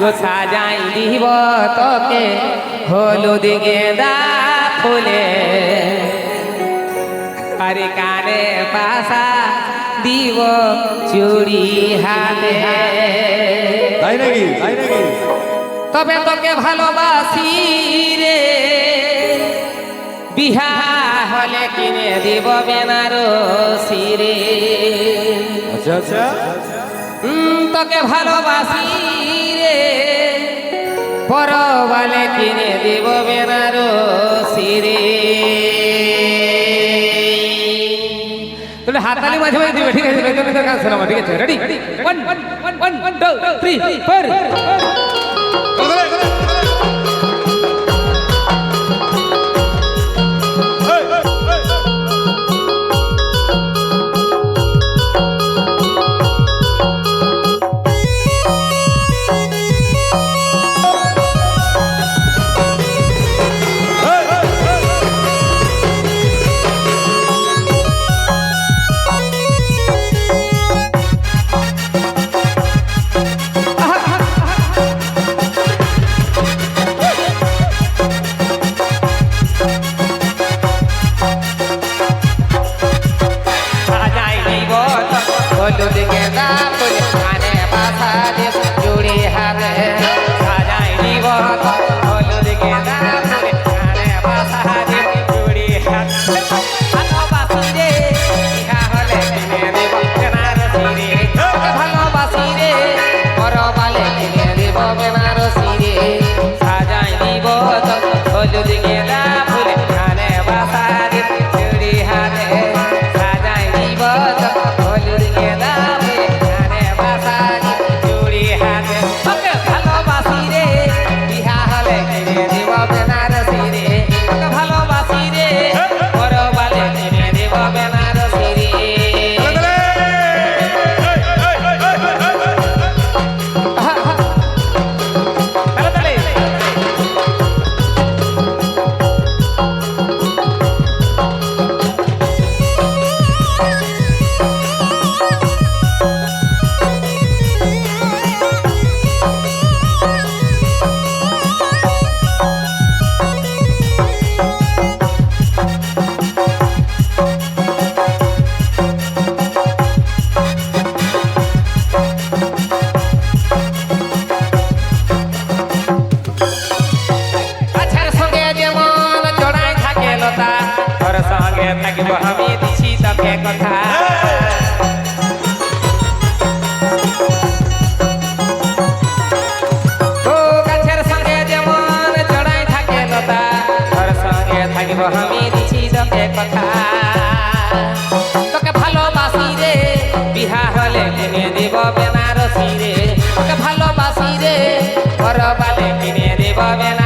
গো সাজাই দিব তোকে। হলুদ গেঁদা ফুলে। আরে কানে পাশা দিব চুড়ি হাতে। তাই নাকি? তাই নাকি তবে তোকে ভালোবাসি রে। বিহা হলে কিনে দিব বেনারসি রে। আচ্ছা আচ্ছা উম, তোকে ভালোবাসি রে। পরবালে কিনে দিব বেনারসি সিরে তুমি হাততালি মাঝে মাঝে দিবে, ঠিক আছে তুমি তো কাজ শোনাবো ঠিক আছে ready one one one two three four থাকে লতা তোর সঙ্গে থাকব আমি। দিছি তোকে কথা। তোকে ভালোবাসি রে বিহা হলে কিনে দিব বেনারসি রে। তোকে ভালোবাসি রে পরবালে কিনে দিব বেনারসি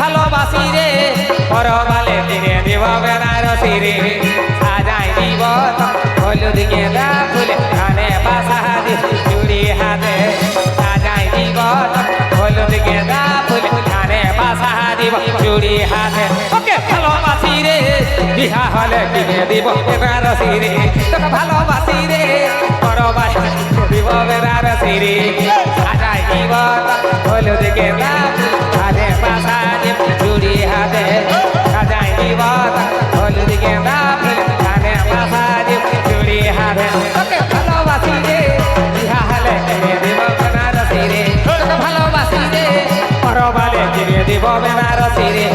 ভালোবাসি রে। পরবালে দিনে দিব বেনারসি রে। সাজাই দিব হলুদ গেঁদা ফুল কানে বাসা চুড়ি হাতে। সাজাই দিব হলুদ গেঁদা ফুল কানে বাসা চুড়ি হাতে। ওকে ভালোবাসি রে। বিহা হলে কিনে দিব বেনারসি রে। তোকে ভালোবাসি রে। পরবালে দিব বেনারসি রে। সাজাই দিব বেনারসি রে